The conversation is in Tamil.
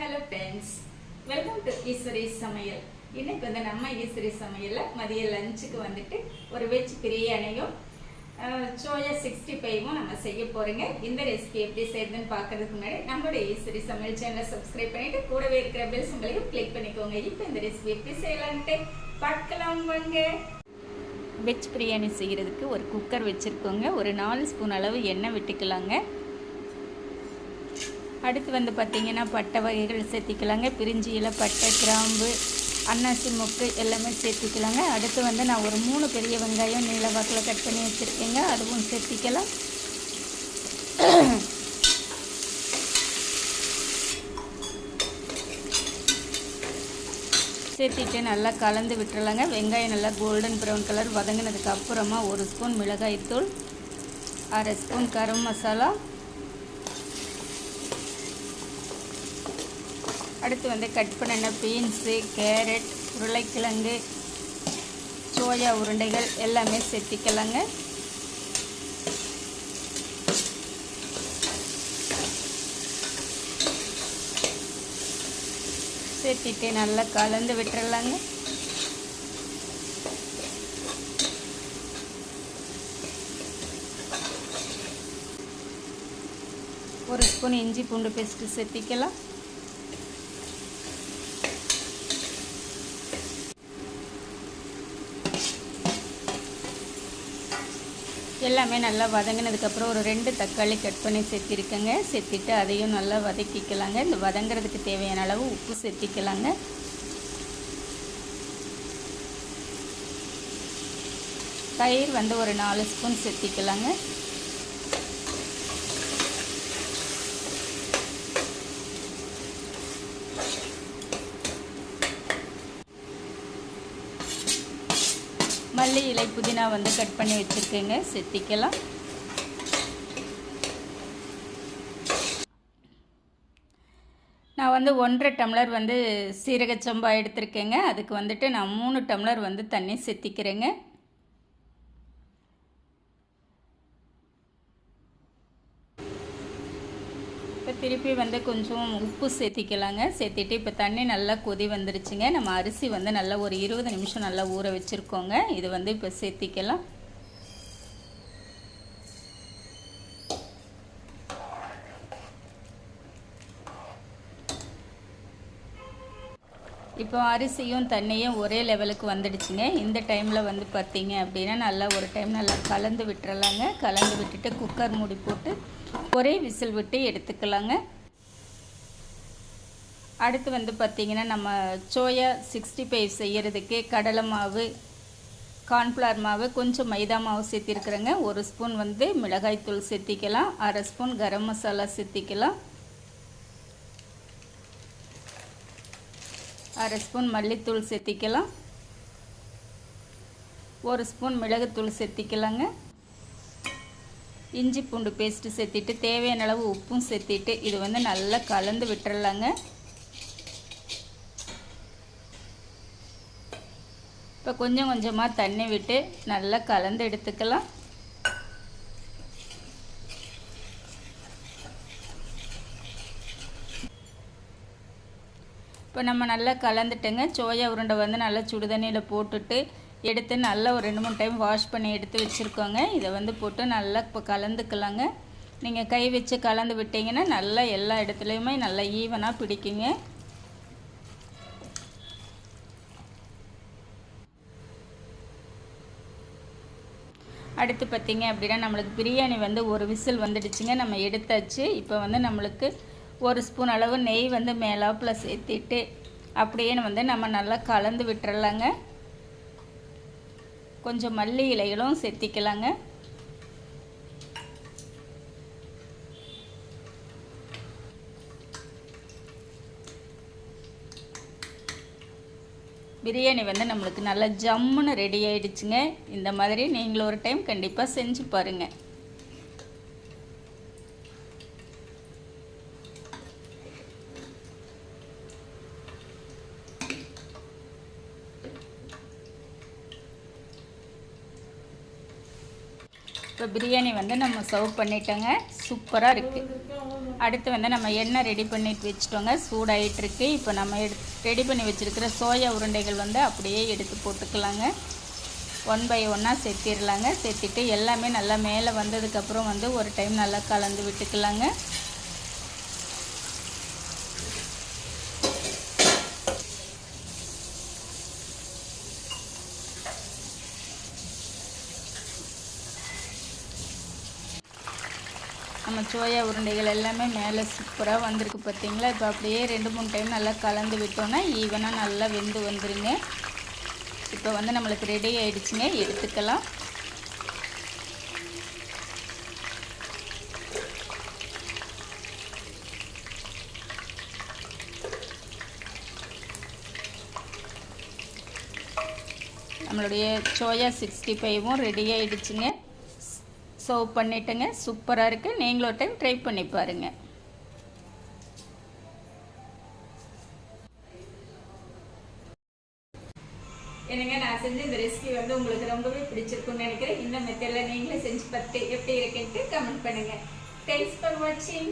Hello friends welcome to Eswari சமையல் இன்னைக்கு வந்து நம்ம ஈஸ்வரி சமையலில் மதிய லஞ்சுக்கு வந்துட்டு ஒரு வெஜ் பிரியாணியும் சோயா சிக்ஸ்டி ஃபைவும் நம்ம செய்ய போகிறோங்க இந்த ரெசிபி எப்படி செய்யுதுன்னு பார்க்கறதுக்கு முன்னாடி நம்மளுடைய ஈஸ்வரி சமையல் சேனலை சப்ஸ்கிரைப் பண்ணிட்டு கூடவே இருக்கிற பெல் சிம்பளையும் கிளிக் பண்ணிக்கோங்க. இப்போ இந்த ரெசிபி எப்படி செய்யலான்ட்டு பார்க்கலாம் வாங்க. வெஜ் பிரியாணி செய்கிறதுக்கு ஒரு குக்கர் வச்சுருக்கோங்க. ஒரு நாலு ஸ்பூன் அளவு எண்ணெய் விட்டுக்கலாங்க. அடுத்து வந்து பார்த்திங்கன்னா பட்டை வகைகள் சேர்த்திக்கலாங்க. பிரிஞ்சி இலை பட்டை கிராம்பு அன்னாசி மொக்கு எல்லாமே சேர்த்திக்கலாங்க. அடுத்து வந்து நான் ஒரு மூணு பெரிய வெங்காயம் நீளவாக்கில் கட் பண்ணி வச்சுருக்கேங்க. அதுவும் சேர்த்திக்கலாம். சேர்த்திட்டு நல்லா கலந்து விட்டுறலாங்க. வெங்காயம் நல்லா கோல்டன் ப்ரௌன் கலர் வதங்கினதுக்கு அப்புறமா ஒரு ஸ்பூன் மிளகாய்த்தூள் அரை ஸ்பூன் கரம் மசாலா அடுத்து வந்து கட் பண்ணின பீன்ஸு கேரட் உருளைக்கிழங்கு சோயா உருண்டைகள் எல்லாமே சேர்த்திக்கலாங்க சேர்த்திட்டு நல்லா கலந்து விட்டுறலாங்க. ஒரு ஸ்பூன் இஞ்சி பூண்டு பேஸ்ட்டு சேர்த்திக்கலாம் எல்லாமே நல்லா வதங்கினதுக்கப்புறம் ஒரு ரெண்டு தக்காளி கட் பண்ணி சேர்த்திருக்கேங்க சேர்த்திட்டு அதையும் நல்லா வதக்கிக்கலாங்க. இந்த வதங்குறதுக்கு தேவையான அளவு உப்பு சேர்த்திக்கலாங்க தயிர் வந்து ஒரு நாலு ஸ்பூன் சேர்த்திக்கலாங்க மல்லி இலை புதினா வந்து கட் பண்ணி வச்சுருக்கேங்க. செத்திக்கலாம். நான் வந்து ஒன்றரை டம்ளர் வந்து சீரக சம்பா எடுத்திருக்கேங்க. அதுக்கு வந்துட்டு நான் மூணு டம்ளர் வந்து தண்ணி செத்திக்கிறேங்க. திருப்பி வந்து கொஞ்சம் உப்பு சேர்த்திக்கலாங்க. சேர்த்திட்டு இப்போ தண்ணி நல்லா கொதி வந்துருச்சுங்க. நம்ம அரிசி வந்து நல்லா ஒரு இருபது நிமிஷம் நல்லா ஊற வச்சுருக்கோங்க. இது வந்து இப்போ சேர்த்திக்கலாம். இப்போ அரிசியும் தண்ணியும் ஒரே லெவலுக்கு வந்துடுச்சுங்க. இந்த டைமில் வந்து பார்த்தீங்க அப்படின்னா நல்லா ஒரு டைம் நல்லா கலந்து விட்டுறலாங்க. கலந்து விட்டுட்டு குக்கர் மூடி போட்டு ஒரே விசில் விட்டு எடுத்துக்கலாங்க. அடுத்து வந்து பார்த்திங்கன்னா நம்ம சோயா சிக்ஸ்டி ஃபைவ் செய்கிறதுக்கு கடலை மாவு கார்ன்ஃப்ளவர் மாவு கொஞ்சம் மைதா மாவு சேர்த்திருக்கிறேங்க. ஒரு ஸ்பூன் வந்து மிளகாய்த்தூள் சேர்த்திக்கலாம். அரை ஸ்பூன் கரம் மசாலா சேர்த்திக்கலாம். அரை ஸ்பூன் மல்லித்தூள் சேர்த்திக்கலாம். ஒரு ஸ்பூன் மிளகுத்தூள் சேர்த்திக்கலாங்க. இஞ்சி பூண்டு பேஸ்ட்டு சேர்த்திட்டு தேவையான அளவு உப்பும் சேர்த்திட்டு இது வந்து நல்லா கலந்து விட்டுறலாங்க. இப்போ கொஞ்சம் கொஞ்சமாக தண்ணி விட்டு நல்லா கலந்து எடுத்துக்கலாம். இப்போ நம்ம நல்லா கலந்துட்டோங்க. சோயா உருண்டை வந்து நல்லா சுடுதண்ணியில் போட்டுட்டு எடுத்து நல்லா ஒரு ரெண்டு மூணு டைம் வாஷ் பண்ணி எடுத்து வச்சுருக்கோங்க. இதை வந்து போட்டு நல்லா இப்போ கலந்துக்கலாங்க. நீங்கள் கை வச்சு கலந்து விட்டிங்கன்னா நல்லா எல்லா இடத்துலையுமே நல்லா ஈவனாக பிடிக்குங்க. அடுத்து பார்த்திங்க அப்படின்னா நம்மளுக்கு பிரியாணி வந்து ஒரு விசில் வந்துடுச்சுங்க. நம்ம எடுத்தாச்சு. இப்போ வந்து நம்மளுக்கு ஒரு ஸ்பூன் அளவு நெய் வந்து மேலாப்பில் சேர்த்திட்டு அப்படியே வந்து நம்ம நல்லா கலந்து விட்டுறலாங்க. கொஞ்சம் மல்லி இலைகளும் செத்திக்கலாங்க பிரியாணி வந்து நம்மளுக்கு நல்லா ஜம்முன்னு ரெடி ஆயிடுச்சுங்க. இந்த மாதிரி நீங்களும் ஒரு டைம் கண்டிப்பாக செஞ்சு பாருங்கள் இப்போ பிரியாணி வந்து நம்ம சர்வ் பண்ணிட்டோங்க. சூப்பராக இருக்குது அடுத்து வந்து நம்ம எண்ணெய் ரெடி பண்ணிட்டு வச்சுட்டோங்க. சூடாயிட்டுருக்கு இப்போ நம்ம எடு ரெடி பண்ணி வச்சிருக்கிற சோயா உருண்டைகள் வந்து அப்படியே எடுத்து போட்டுக்கலாங்க. ஒன் பை ஒன்னாக சேர்த்திடலாங்க சேர்த்திட்டு எல்லாமே நல்லா மேலே வந்ததுக்கப்புறம் வந்து ஒரு டைம் நல்லா கலந்து விட்டுக்கலாங்க. நம்ம சோயா உருண்டைகள் எல்லாமே மேலே சூப்பராக வந்திருக்கு பார்த்தீங்களா? இப்போ அப்படியே ரெண்டு மூணு டைம் நல்லா கலந்து விட்டோன்னா ஈவனாக நல்லா வெந்து வந்துருங்க. இப்போ வந்து நம்மளுக்கு ரெடி ஆகிடுச்சுங்க எடுத்துக்கலாம். நம்மளுடைய சோயா சிக்ஸ்டி ஃபைவும் ரெடி ஆகிடுச்சுங்க சர்வ் பண்ணிட்டுங்க. சூப்பராக இருக்குது நீங்களும் ஒரு டைம் ட்ரை பண்ணி பாருங்கள் என்னங்க நான் செஞ்ச இந்த ரெசிபி வந்து உங்களுக்கு ரொம்பவே பிடிச்சிருக்கும்னு நினைக்கிறேன். இந்த மெத்தடில் நீங்களே செஞ்சு பார்த்து எப்படி இருக்குன்ட்டு கமெண்ட் பண்ணுங்கள் தேங்க்ஸ் ஃபார் வாட்சிங்